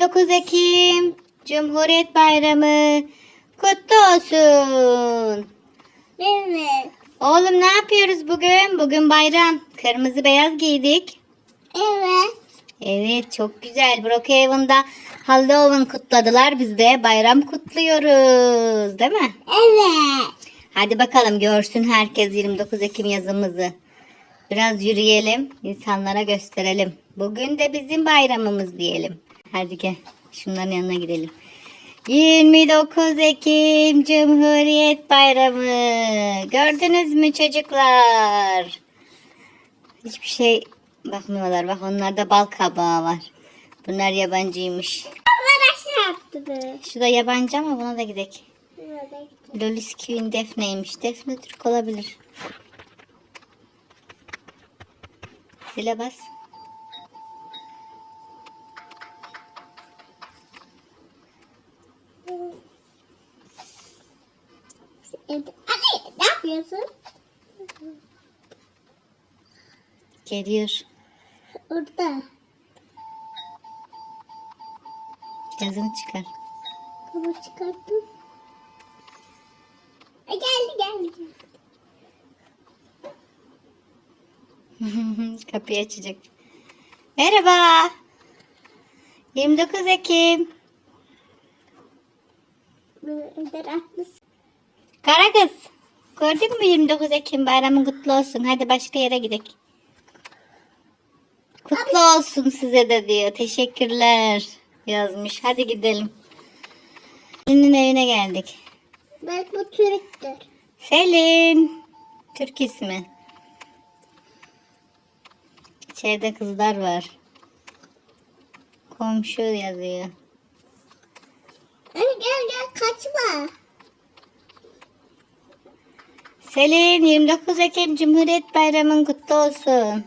29 Ekim Cumhuriyet Bayramı kutlu olsun. Evet. Oğlum ne yapıyoruz bugün? Bugün bayram. Kırmızı beyaz giydik. Evet. Evet çok güzel. Brookhaven'da Halloween kutladılar. Biz de bayram kutluyoruz. Değil mi? Evet. Hadi bakalım görsün herkes 29 Ekim yazımızı. Biraz yürüyelim, insanlara gösterelim. Bugün de bizim bayramımız diyelim. Hadi gel, şunların yanına gidelim. 29 Ekim Cumhuriyet Bayramı. Gördünüz mü çocuklar? Hiçbir şey bakmıyorlar. Bak onlarda bal kabağı var. Bunlar yabancıymış. Şu da yabancı ama buna da. Evet. Lolis Queen Defne'ymiş. Defne Türk olabilir. Zile bas. Anne ne yapıyorsun? Geliyor. Orada. Yazını çıkar. Baba çıkarttım. E, geldi geldi. geldi. Kapıyı açacak. Merhaba. 29 Ekim. Önder haklısın. Kara kız. Gördün mü 29 Ekim bayramın kutlu olsun. Hadi başka yere gidelim. Kutlu olsun size de diyor. Teşekkürler yazmış. Hadi gidelim. Selin'in evine geldik. Belki bu Türk'tür. Selin. Türk ismi. İçeride kızlar var. Komşu yazıyor. Anne gel gel kaçma. Selin 29 Ekim Cumhuriyet Bayramın kutlu olsun.